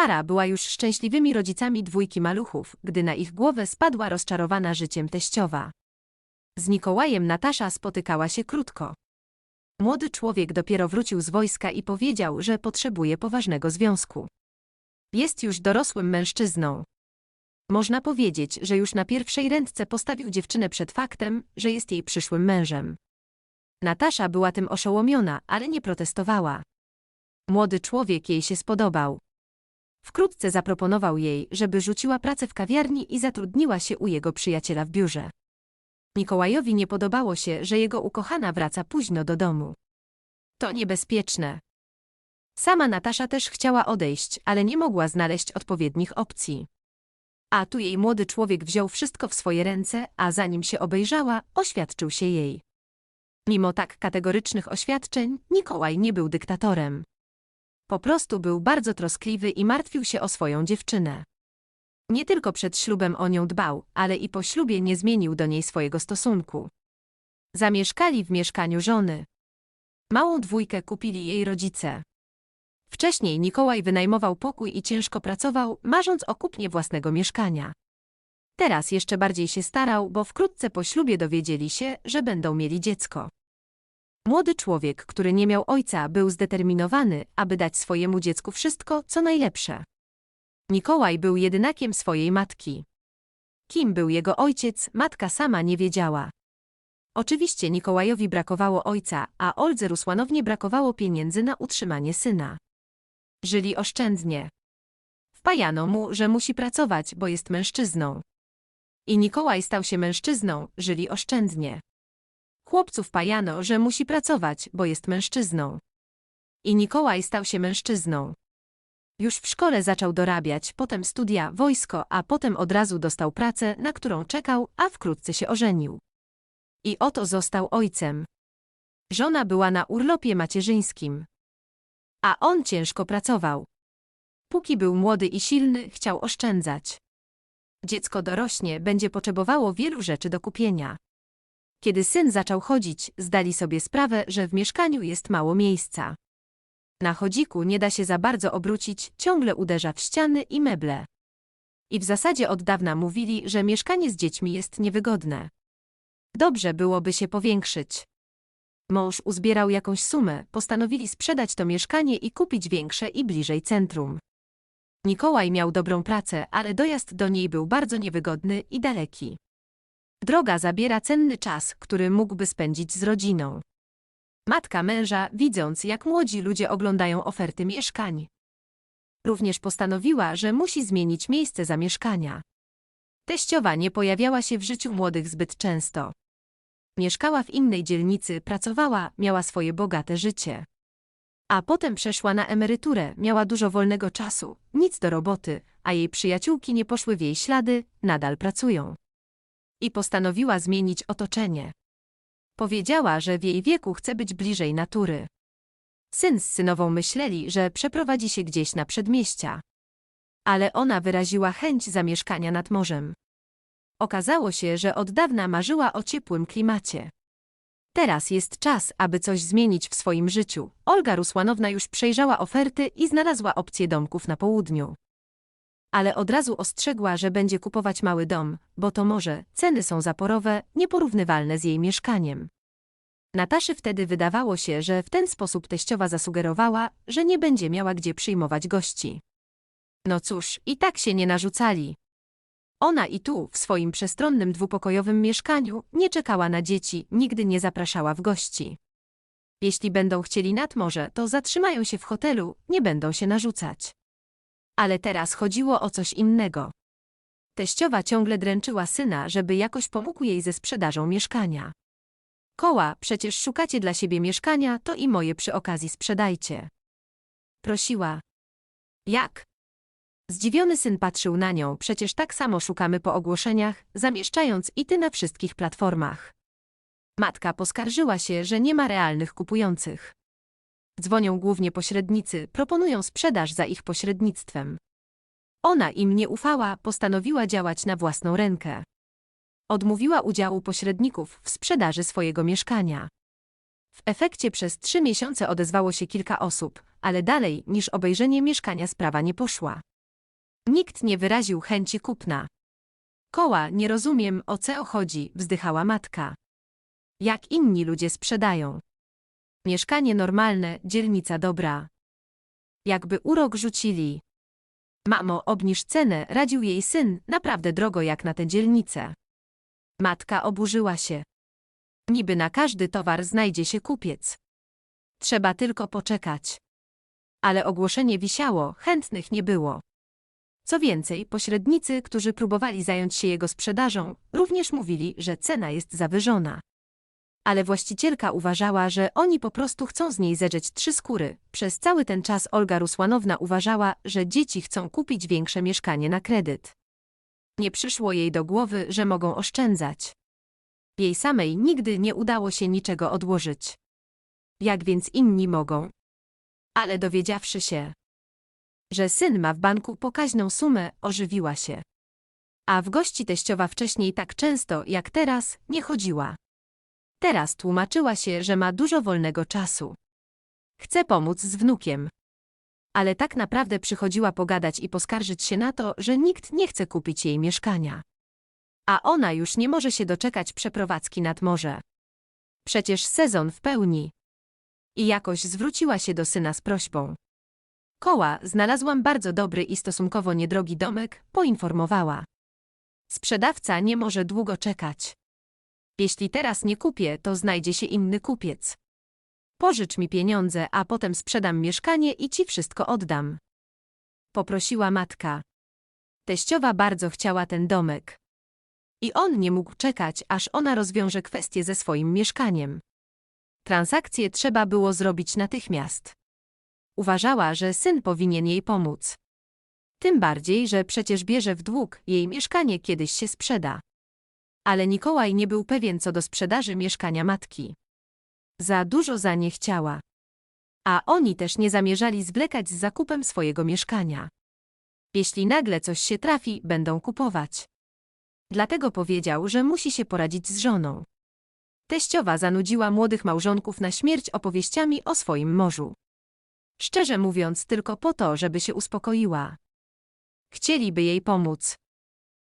Para była już szczęśliwymi rodzicami dwójki maluchów, gdy na ich głowę spadła rozczarowana życiem teściowa. Z Mikołajem Natasza spotykała się krótko. Młody człowiek dopiero wrócił z wojska i powiedział, że potrzebuje poważnego związku. Jest już dorosłym mężczyzną. Można powiedzieć, że już na pierwszej ręce postawił dziewczynę przed faktem, że jest jej przyszłym mężem. Natasza była tym oszołomiona, ale nie protestowała. Młody człowiek jej się spodobał. Wkrótce zaproponował jej, żeby rzuciła pracę w kawiarni i zatrudniła się u jego przyjaciela w biurze. Mikołajowi nie podobało się, że jego ukochana wraca późno do domu. To niebezpieczne. Sama Natasza też chciała odejść, ale nie mogła znaleźć odpowiednich opcji. A tu jej młody człowiek wziął wszystko w swoje ręce, a zanim się obejrzała, oświadczył się jej. Mimo tak kategorycznych oświadczeń, Mikołaj nie był dyktatorem. Po prostu był bardzo troskliwy i martwił się o swoją dziewczynę. Nie tylko przed ślubem o nią dbał, ale i po ślubie nie zmienił do niej swojego stosunku. Zamieszkali w mieszkaniu żony. Małą dwójkę kupili jej rodzice. Wcześniej Mikołaj wynajmował pokój i ciężko pracował, marząc o kupnie własnego mieszkania. Teraz jeszcze bardziej się starał, bo wkrótce po ślubie dowiedzieli się, że będą mieli dziecko. Młody człowiek, który nie miał ojca, był zdeterminowany, aby dać swojemu dziecku wszystko, co najlepsze. Mikołaj był jedynakiem swojej matki. Kim był jego ojciec, matka sama nie wiedziała. Oczywiście Mikołajowi brakowało ojca, a Oldze Rusłanownie brakowało pieniędzy na utrzymanie syna. Żyli oszczędnie. Wpajano mu, że musi pracować, bo jest mężczyzną. I Mikołaj stał się mężczyzną, żyli oszczędnie. Chłopcu wpajano, że musi pracować, bo jest mężczyzną. I Mikołaj stał się mężczyzną. Już w szkole zaczął dorabiać, potem studia, wojsko, a potem od razu dostał pracę, na którą czekał, a wkrótce się ożenił. I oto został ojcem. Żona była na urlopie macierzyńskim. A on ciężko pracował. Póki był młody i silny, chciał oszczędzać. Dziecko dorośnie, będzie potrzebowało wielu rzeczy do kupienia. Kiedy syn zaczął chodzić, zdali sobie sprawę, że w mieszkaniu jest mało miejsca. Na chodziku nie da się za bardzo obrócić, ciągle uderza w ściany i meble. I w zasadzie od dawna mówili, że mieszkanie z dziećmi jest niewygodne. Dobrze byłoby się powiększyć. Mąż uzbierał jakąś sumę, postanowili sprzedać to mieszkanie i kupić większe i bliżej centrum. Mikołaj miał dobrą pracę, ale dojazd do niej był bardzo niewygodny i daleki. Droga zabiera cenny czas, który mógłby spędzić z rodziną. Matka męża, widząc jak młodzi ludzie oglądają oferty mieszkań, również postanowiła, że musi zmienić miejsce zamieszkania. Teściowa nie pojawiała się w życiu młodych zbyt często. Mieszkała w innej dzielnicy, pracowała, miała swoje bogate życie. A potem przeszła na emeryturę, miała dużo wolnego czasu, nic do roboty, a jej przyjaciółki nie poszły w jej ślady, nadal pracują. I postanowiła zmienić otoczenie. Powiedziała, że w jej wieku chce być bliżej natury. Syn z synową myśleli, że przeprowadzi się gdzieś na przedmieścia. Ale ona wyraziła chęć zamieszkania nad morzem. Okazało się, że od dawna marzyła o ciepłym klimacie. Teraz jest czas, aby coś zmienić w swoim życiu. Olga Rusłanowna już przejrzała oferty i znalazła opcję domków na południu. Ale od razu ostrzegła, że będzie kupować mały dom, bo to może, ceny są zaporowe, nieporównywalne z jej mieszkaniem. Nataszy wtedy wydawało się, że w ten sposób teściowa zasugerowała, że nie będzie miała gdzie przyjmować gości. No cóż, i tak się nie narzucali. Ona i tu, w swoim przestronnym dwupokojowym mieszkaniu, nie czekała na dzieci, nigdy nie zapraszała w gości. Jeśli będą chcieli nad morze, to zatrzymają się w hotelu, nie będą się narzucać. Ale teraz chodziło o coś innego. Teściowa ciągle dręczyła syna, żeby jakoś pomógł jej ze sprzedażą mieszkania. Koła, przecież szukacie dla siebie mieszkania, to i moje przy okazji sprzedajcie. Prosiła. Jak? Zdziwiony syn patrzył na nią, przecież tak samo szukamy po ogłoszeniach, zamieszczając i ty na wszystkich platformach. Matka poskarżyła się, że nie ma realnych kupujących. Dzwonią głównie pośrednicy, proponują sprzedaż za ich pośrednictwem. Ona im nie ufała, postanowiła działać na własną rękę. Odmówiła udziału pośredników w sprzedaży swojego mieszkania. W efekcie przez trzy miesiące odezwało się kilka osób, ale dalej niż obejrzenie mieszkania sprawa nie poszła. Nikt nie wyraził chęci kupna. Koła, nie rozumiem, o co chodzi, wzdychała matka. Jak inni ludzie sprzedają. Mieszkanie normalne, dzielnica dobra. Jakby urok rzucili. Mamo, obniż cenę, radził jej syn, naprawdę drogo jak na tę dzielnicę. Matka oburzyła się. Niby na każdy towar znajdzie się kupiec. Trzeba tylko poczekać. Ale ogłoszenie wisiało, chętnych nie było. Co więcej, pośrednicy, którzy próbowali zająć się jego sprzedażą, również mówili, że cena jest zawyżona. Ale właścicielka uważała, że oni po prostu chcą z niej zedrzeć trzy skóry. Przez cały ten czas Olga Rusłanowna uważała, że dzieci chcą kupić większe mieszkanie na kredyt. Nie przyszło jej do głowy, że mogą oszczędzać. Jej samej nigdy nie udało się niczego odłożyć. Jak więc inni mogą? Ale dowiedziawszy się, że syn ma w banku pokaźną sumę, ożywiła się. A w gości teściowa wcześniej tak często jak teraz nie chodziła. Teraz tłumaczyła się, że ma dużo wolnego czasu. Chce pomóc z wnukiem. Ale tak naprawdę przychodziła pogadać i poskarżyć się na to, że nikt nie chce kupić jej mieszkania. A ona już nie może się doczekać przeprowadzki nad morze. Przecież sezon w pełni. I jakoś zwróciła się do syna z prośbą. Koła, znalazłam bardzo dobry i stosunkowo niedrogi domek, poinformowała. Sprzedawca nie może długo czekać. Jeśli teraz nie kupię, to znajdzie się inny kupiec. Pożycz mi pieniądze, a potem sprzedam mieszkanie i ci wszystko oddam. Poprosiła matka. Teściowa bardzo chciała ten domek. I on nie mógł czekać, aż ona rozwiąże kwestię ze swoim mieszkaniem. Transakcję trzeba było zrobić natychmiast. Uważała, że syn powinien jej pomóc. Tym bardziej, że przecież bierze w dług, jej mieszkanie kiedyś się sprzeda. Ale Nikołaj nie był pewien co do sprzedaży mieszkania matki. Za dużo za nie chciała. A oni też nie zamierzali zwlekać z zakupem swojego mieszkania. Jeśli nagle coś się trafi, będą kupować. Dlatego powiedział, że musi się poradzić z żoną. Teściowa zanudziła młodych małżonków na śmierć opowieściami o swoim morzu. Szczerze mówiąc, tylko po to, żeby się uspokoiła. Chcieliby jej pomóc.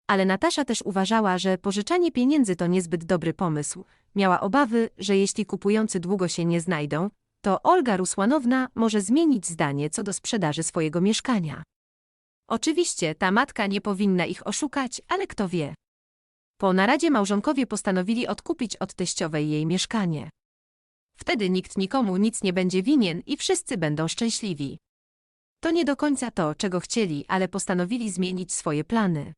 Ale Natasza też uważała, że pożyczanie pieniędzy to niezbyt dobry pomysł. Miała obawy, że jeśli kupujący długo się nie znajdą, to Olga Rusłanowna może zmienić zdanie co do sprzedaży swojego mieszkania. Oczywiście ta matka nie powinna ich oszukać, ale kto wie. Po naradzie małżonkowie postanowili odkupić od teściowej jej mieszkanie. Wtedy nikt nikomu nic nie będzie winien i wszyscy będą szczęśliwi. To nie do końca to, czego chcieli, ale postanowili zmienić swoje plany.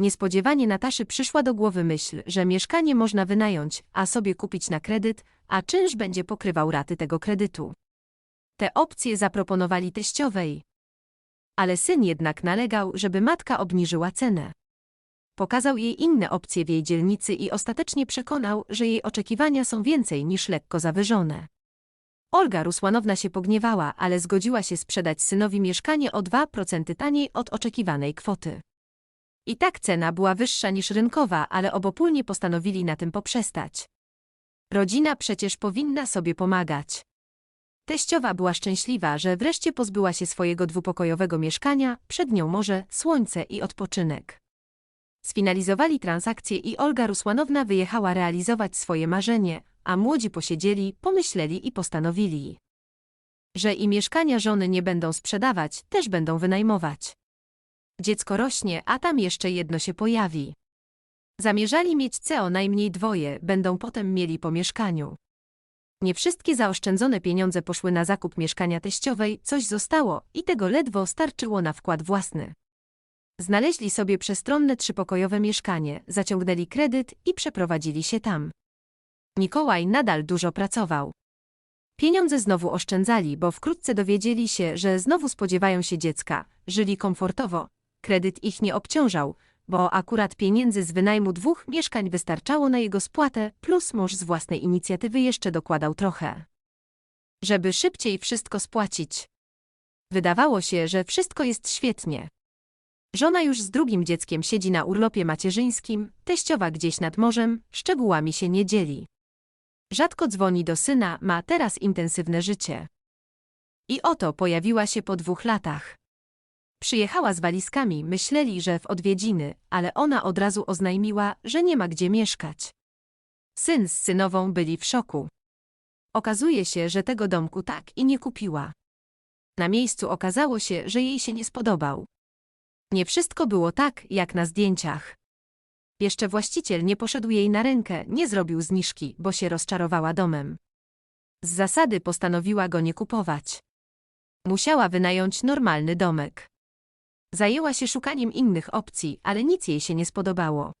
Niespodziewanie Nataszy przyszła do głowy myśl, że mieszkanie można wynająć, a sobie kupić na kredyt, a czynsz będzie pokrywał raty tego kredytu. Te opcje zaproponowali teściowej. Ale syn jednak nalegał, żeby matka obniżyła cenę. Pokazał jej inne opcje w jej dzielnicy i ostatecznie przekonał, że jej oczekiwania są więcej niż lekko zawyżone. Olga Rusłanowna się pogniewała, ale zgodziła się sprzedać synowi mieszkanie o 2% taniej od oczekiwanej kwoty. I tak cena była wyższa niż rynkowa, ale obopólnie postanowili na tym poprzestać. Rodzina przecież powinna sobie pomagać. Teściowa była szczęśliwa, że wreszcie pozbyła się swojego dwupokojowego mieszkania, przed nią morze, słońce i odpoczynek. Sfinalizowali transakcję i Olga Rusłanowna wyjechała realizować swoje marzenie, a młodzi posiedzieli, pomyśleli i postanowili, że i mieszkania żony nie będą sprzedawać, też będą wynajmować. Dziecko rośnie, a tam jeszcze jedno się pojawi. Zamierzali mieć co najmniej dwoje, będą potem mieli po mieszkaniu. Nie wszystkie zaoszczędzone pieniądze poszły na zakup mieszkania teściowej, coś zostało i tego ledwo starczyło na wkład własny. Znaleźli sobie przestronne trzypokojowe mieszkanie, zaciągnęli kredyt i przeprowadzili się tam. Mikołaj nadal dużo pracował. Pieniądze znowu oszczędzali, bo wkrótce dowiedzieli się, że znowu spodziewają się dziecka, żyli komfortowo, kredyt ich nie obciążał, bo akurat pieniędzy z wynajmu dwóch mieszkań wystarczało na jego spłatę, plus mąż z własnej inicjatywy jeszcze dokładał trochę. Żeby szybciej wszystko spłacić. Wydawało się, że wszystko jest świetnie. Żona już z drugim dzieckiem siedzi na urlopie macierzyńskim, teściowa gdzieś nad morzem, szczegółami się nie dzieli. Rzadko dzwoni do syna, ma teraz intensywne życie. I oto pojawiła się po dwóch latach. Przyjechała z walizkami, myśleli, że w odwiedziny, ale ona od razu oznajmiła, że nie ma gdzie mieszkać. Syn z synową byli w szoku. Okazuje się, że tego domku tak i nie kupiła. Na miejscu okazało się, że jej się nie spodobał. Nie wszystko było tak, jak na zdjęciach. Jeszcze właściciel nie poszedł jej na rękę, nie zrobił zniżki, bo się rozczarowała domem. Z zasady postanowiła go nie kupować. Musiała wynająć normalny domek. Zajęła się szukaniem innych opcji, ale nic jej się nie spodobało.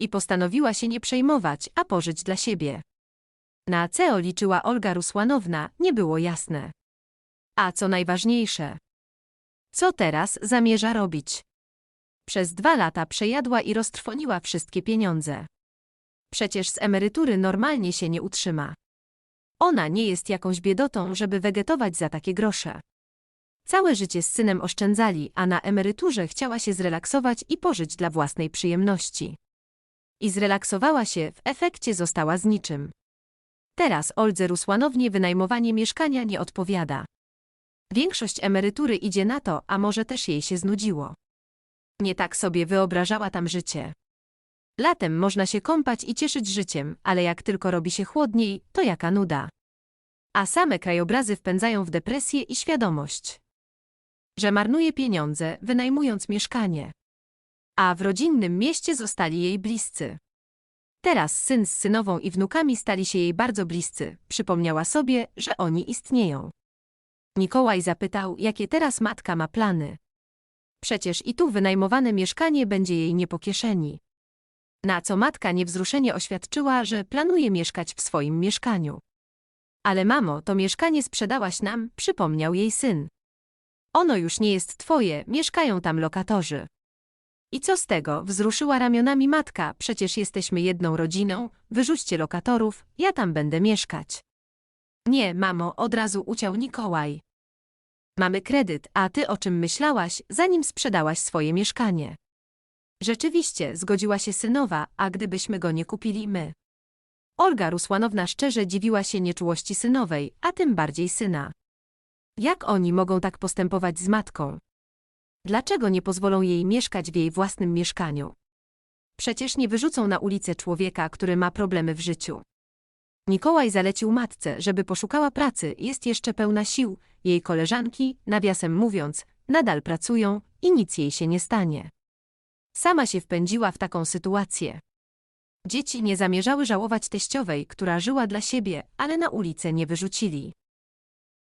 I postanowiła się nie przejmować, a pożyć dla siebie. Na co liczyła Olga Rusłanowna, nie było jasne. A co najważniejsze, co teraz zamierza robić? Przez dwa lata przejadła i roztrwoniła wszystkie pieniądze. Przecież z emerytury normalnie się nie utrzyma. Ona nie jest jakąś biedotą, żeby wegetować za takie grosze. Całe życie z synem oszczędzali, a na emeryturze chciała się zrelaksować i pożyć dla własnej przyjemności. I zrelaksowała się, w efekcie została z niczym. Teraz Oldze Rusłanownie wynajmowanie mieszkania nie odpowiada. Większość emerytury idzie na to, a może też jej się znudziło. Nie tak sobie wyobrażała tam życie. Latem można się kąpać i cieszyć życiem, ale jak tylko robi się chłodniej, to jaka nuda. A same krajobrazy wpędzają w depresję i świadomość, że marnuje pieniądze, wynajmując mieszkanie. A w rodzinnym mieście zostali jej bliscy. Teraz syn z synową i wnukami stali się jej bardzo bliscy, przypomniała sobie, że oni istnieją. Mikołaj zapytał, jakie teraz matka ma plany. Przecież i tu wynajmowane mieszkanie będzie jej nie po kieszeni. Na co matka niewzruszenie oświadczyła, że planuje mieszkać w swoim mieszkaniu. Ale mamo, to mieszkanie sprzedałaś nam, przypomniał jej syn. Ono już nie jest twoje, mieszkają tam lokatorzy. I co z tego, wzruszyła ramionami matka, przecież jesteśmy jedną rodziną, wyrzućcie lokatorów, ja tam będę mieszkać. Nie, mamo, od razu uciął Mikołaj. Mamy kredyt, a ty o czym myślałaś, zanim sprzedałaś swoje mieszkanie? Rzeczywiście, zgodziła się synowa, a gdybyśmy go nie kupili my? Olga Rusłanowna szczerze dziwiła się nieczułości synowej, a tym bardziej syna. Jak oni mogą tak postępować z matką? Dlaczego nie pozwolą jej mieszkać w jej własnym mieszkaniu? Przecież nie wyrzucą na ulicę człowieka, który ma problemy w życiu. Mikołaj zalecił matce, żeby poszukała pracy, jest jeszcze pełna sił, jej koleżanki, nawiasem mówiąc, nadal pracują i nic jej się nie stanie. Sama się wpędziła w taką sytuację. Dzieci nie zamierzały żałować teściowej, która żyła dla siebie, ale na ulicę nie wyrzucili.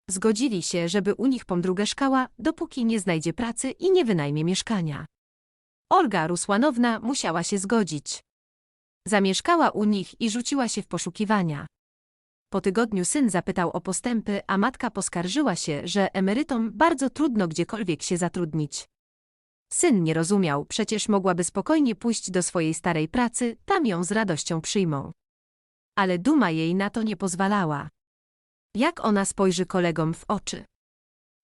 Zgodzili się, żeby u nich pomdrugeszkała, dopóki nie znajdzie pracy i nie wynajmie mieszkania. Olga Rusłanowna musiała się zgodzić. Zamieszkała u nich i rzuciła się w poszukiwania. Po tygodniu syn zapytał o postępy, a matka poskarżyła się, że emerytom bardzo trudno gdziekolwiek się zatrudnić. Syn nie rozumiał, przecież mogłaby spokojnie pójść do swojej starej pracy, tam ją z radością przyjmą. Ale duma jej na to nie pozwalała. Jak ona spojrzy kolegom w oczy?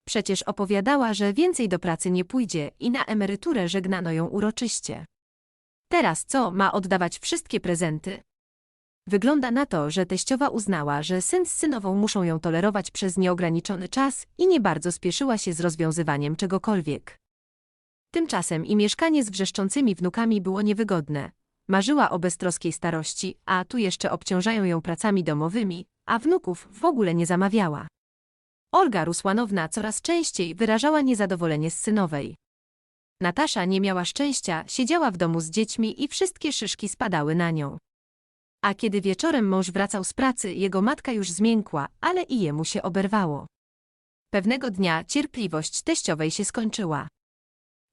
Przecież opowiadała, że więcej do pracy nie pójdzie i na emeryturę żegnano ją uroczyście. Teraz co, ma oddawać wszystkie prezenty? Wygląda na to, że teściowa uznała, że syn z synową muszą ją tolerować przez nieograniczony czas i nie bardzo spieszyła się z rozwiązywaniem czegokolwiek. Tymczasem i mieszkanie z wrzeszczącymi wnukami było niewygodne. Marzyła o beztroskiej starości, a tu jeszcze obciążają ją pracami domowymi, a wnuków w ogóle nie zamawiała. Olga Rusłanowna coraz częściej wyrażała niezadowolenie z synowej. Natasza nie miała szczęścia, siedziała w domu z dziećmi i wszystkie szyszki spadały na nią. A kiedy wieczorem mąż wracał z pracy, jego matka już zmiękła, ale i jemu się oberwało. Pewnego dnia cierpliwość teściowej się skończyła.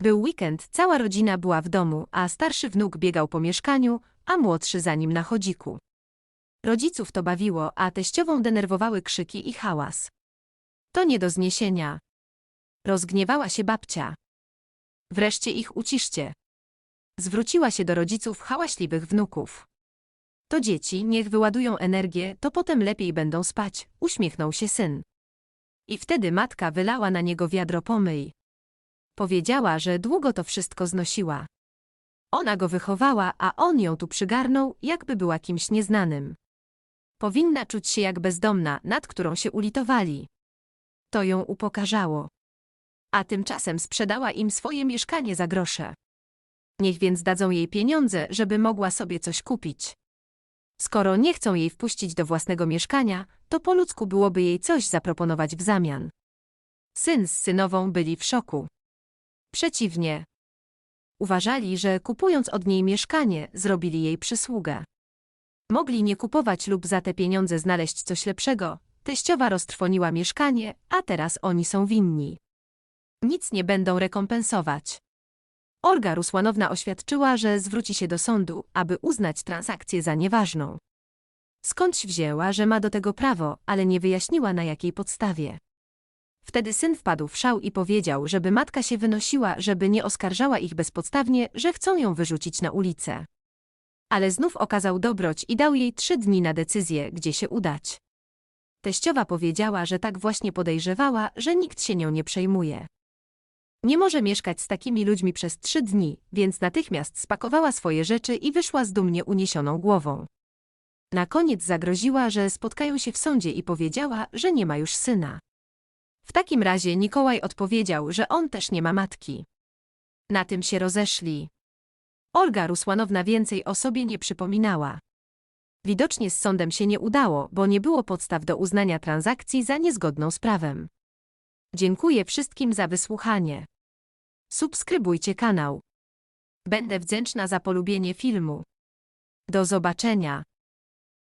Był weekend, cała rodzina była w domu, a starszy wnuk biegał po mieszkaniu, a młodszy za nim na chodziku. Rodziców to bawiło, a teściową denerwowały krzyki i hałas. To nie do zniesienia. Rozgniewała się babcia. Wreszcie ich uciszcie. Zwróciła się do rodziców hałaśliwych wnuków. To dzieci, niech wyładują energię, to potem lepiej będą spać, uśmiechnął się syn. I wtedy matka wylała na niego wiadro pomyj. Powiedziała, że długo to wszystko znosiła. Ona go wychowała, a on ją tu przygarnął, jakby była kimś nieznanym. Powinna czuć się jak bezdomna, nad którą się ulitowali. To ją upokarzało. A tymczasem sprzedała im swoje mieszkanie za grosze. Niech więc dadzą jej pieniądze, żeby mogła sobie coś kupić. Skoro nie chcą jej wpuścić do własnego mieszkania, to po ludzku byłoby jej coś zaproponować w zamian. Syn z synową byli w szoku. Przeciwnie. Uważali, że kupując od niej mieszkanie, zrobili jej przysługę. Mogli nie kupować lub za te pieniądze znaleźć coś lepszego. Teściowa roztrwoniła mieszkanie, a teraz oni są winni. Nic nie będą rekompensować. Olga Rusłanowna oświadczyła, że zwróci się do sądu, aby uznać transakcję za nieważną. Skądś wzięła, że ma do tego prawo, ale nie wyjaśniła na jakiej podstawie. Wtedy syn wpadł w szał i powiedział, żeby matka się wynosiła, żeby nie oskarżała ich bezpodstawnie, że chcą ją wyrzucić na ulicę. Ale znów okazał dobroć i dał jej trzy dni na decyzję, gdzie się udać. Teściowa powiedziała, że tak właśnie podejrzewała, że nikt się nią nie przejmuje. Nie może mieszkać z takimi ludźmi przez trzy dni, więc natychmiast spakowała swoje rzeczy i wyszła z dumnie uniesioną głową. Na koniec zagroziła, że spotkają się w sądzie i powiedziała, że nie ma już syna. W takim razie Mikołaj odpowiedział, że on też nie ma matki. Na tym się rozeszli. Olga Rusłanowna więcej o sobie nie przypominała. Widocznie z sądem się nie udało, bo nie było podstaw do uznania transakcji za niezgodną z prawem. Dziękuję wszystkim za wysłuchanie. Subskrybujcie kanał. Będę wdzięczna za polubienie filmu. Do zobaczenia.